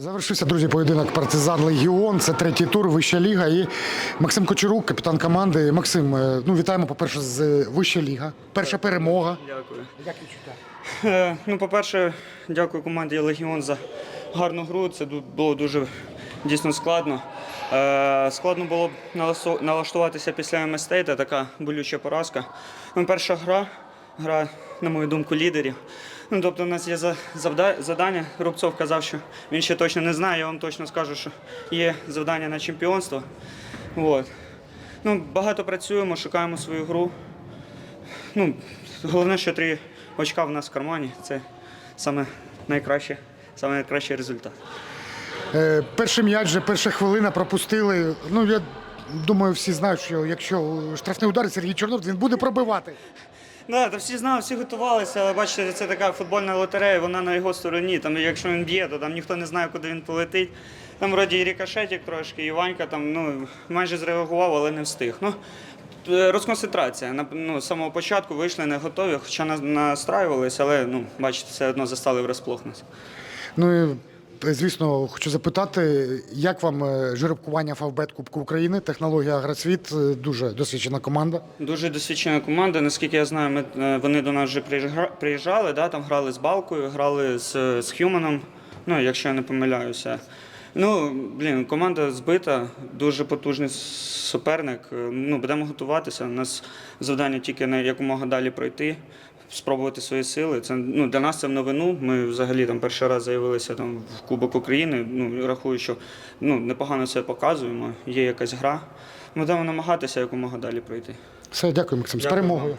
Завершився, друзі, поєдинок Партизан Легіон. Це третій тур, вища ліга. І Максим Кочерук, капітан команди. Максим, е, ну вітаємо, по-перше, з вища ліга. Перша перемога. Дякую. Як відчуття? Е, Ну, по-перше, дякую команді Легіон за гарну гру. Це було дуже дійсно складно. Е, Складно було налаштуватися після МСТейта, така болюча поразка. Ну, перша гра, гра, на мою думку, лідерів. Ну, тобто, у нас є завдання. Рубцов казав, що він ще точно не знає. Я вам точно скажу, що є завдання на чемпіонство. От. Ну, багато працюємо, шукаємо свою гру. Ну, головне, що три очка в нас в кармані. Це саме найкраще, саме найкращий результат. Е, Перший м'яч, же, перша хвилина пропустили. Ну, я думаю, всі знають, що якщо штрафний удар Сергій Чорнов, він буде пробивати. Да, та всі знали, всі готувалися, але бачите, це така футбольна лотерея, вона на його стороні. Там, якщо він б'є, то там ніхто не знає, куди він полетить. Там вроді і рікошетик трошки, і Ванька там ну, майже зреагував, але не встиг. Ну, е, розконцентрація. На- Ну, самого початку вийшли не готові, хоча настраювалися, але ну, бачите, все одно застали врасплох нас. Ну і звісно, хочу запитати, як вам е, жеребкування Фавбет Кубку України? Технологія Агросвіт е, дуже досвідчена команда. Дуже досвідчена команда. Наскільки я знаю, ми, е, вони до нас вже приїжджали, да, там грали з Балкою, грали з, з Х'юманом, ну, якщо я не помиляюся. Ну, блін, команда збита, дуже потужний суперник. Е, Ну, будемо готуватися. У нас завдання тільки на якомога далі пройти, спробувати свої сили. Це ну, для нас це в новину. Ми взагалі там перший раз заявилися там в Кубок України. Ну, рахую, що ну, непогано це показуємо. Є якась гра. Будемо намагатися якомога далі пройти. Все, дякую, Максим. З перемогою.